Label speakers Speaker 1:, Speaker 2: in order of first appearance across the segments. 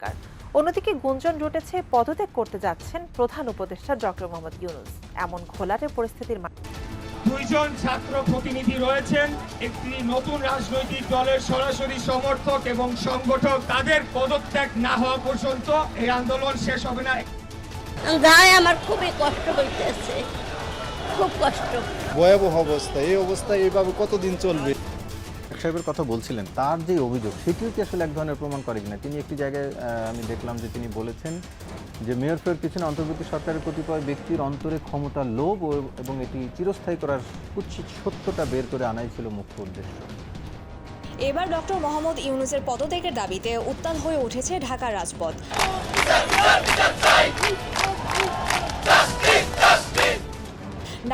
Speaker 1: সরকার অন্যদিকে গুঞ্জন রুটেছে পদত্যাগ করতে যাচ্ছেন প্রধান উপদেষ্টা ডক্টর মোহাম্মদ ইউনুস। এমন ঘোলাটে পরিস্থিতির
Speaker 2: দুইজন ছাত্র প্রতিনিধি রয়েছেন একটি নতুন রাজনৈতিক দলের সরাসরি সমর্থক এবং সংগঠক। তাদের পদত্যাগ না হওয়া পর্যন্ত এই আন্দোলন শেষ হবে না।
Speaker 3: গায়ে আমার খুবই কষ্ট হইতেছে। খুব কষ্ট।
Speaker 4: ভয়াবহ অবস্থা। এই অবস্থা এইভাবে কতদিন চলবে?
Speaker 5: শেখ সাহেবের কথা বলছিলেন, তার যে অভিযোগ, সেটিও কি আসলে এক ধরনের প্রমাণ করে কিনা? তিনি একটি জায়গায় আমি দেখলাম যে তিনি বলেছেন যে মেয়র ফের পিছনে অন্তর্বর্তী সরকারের কতিপয় ব্যক্তির অন্তরে ক্ষমতা লোভ এবং এটি চিরস্থায়ী করার কুৎসিত সত্যটা বের করে আনাই ছিল মুখ্য উদ্দেশ্য।
Speaker 6: এবার ডক্টর মোহাম্মদ ইউনুসের পদত্যাগের দাবিতে উত্তাল হয়ে উঠেছে ঢাকার রাজপথ।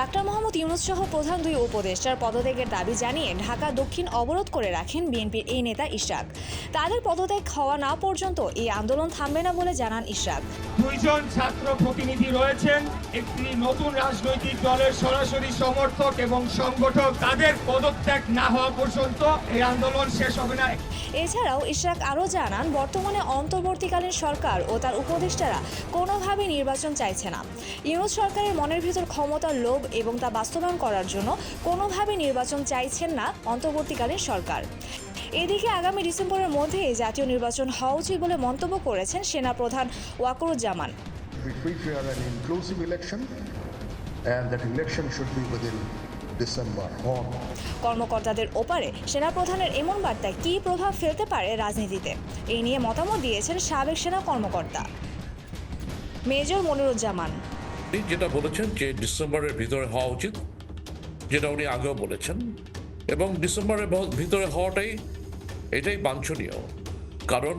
Speaker 6: ডাক্তার মোহাম্মদ ইউনুস সহ প্রধান দুই উপদেষ্টার পদত্যাগের দাবি জানিয়ে ঢাকা দক্ষিণ অবরোধ করে রাখেন বিএনপির এই নেতা ইশরাক তাদের পদত্যাগ হওয়া না পর্যন্ত এই আন্দোলন থামবে না বলে জানান ইশরাক
Speaker 2: দুইজন ছাত্র প্রতিনিধি রয়েছেন একটি নতুন রাজনৈতিক দলের সরাসরি সমর্থক এবং সংগঠক। তাদের পদত্যাগ না হওয়া পর্যন্ত এই আন্দোলন শেষ হবে না।
Speaker 6: এছাড়াও ইশরাক আরও জানান বর্তমানে অন্তর্বর্তীকালীন সরকার ও তার উপদেষ্টারা কোনোভাবেই নির্বাচন চাইছে না। ইউনুস সরকারের মনের ভিতর ক্ষমতার লোভ এবং তা বাস্তবায়ন করার জন্য কোনোভাবে নির্বাচন চাইছেন না অন্তর্বর্তীকালীন সরকার। এদিকে আগামী ডিসেম্বরের মধ্যে জাতীয় নির্বাচন হওয়া উচিত বলে মন্তব্য করেছেন ওয়াকরুজ্জামান।
Speaker 7: Within December. or
Speaker 6: কর্মকর্তাদের ওপারে সেনাপ্রধানের এমন বার্তায় কী প্রভাব ফেলতে পারে রাজনীতিতে? এই নিয়ে মতামত দিয়েছেন সাবেক সেনা কর্মকর্তা। মেজর মনিরুজ্জামান।
Speaker 8: তিনি যেটা বলেছেন যে ডিসেম্বরের ভিতরে হওয়া উচিত, যেটা উনি আগেও বলেছেন, এবং ডিসেম্বরের ভিতরে হওয়াটাই, এটাই বাঞ্ছনীয়। কারণ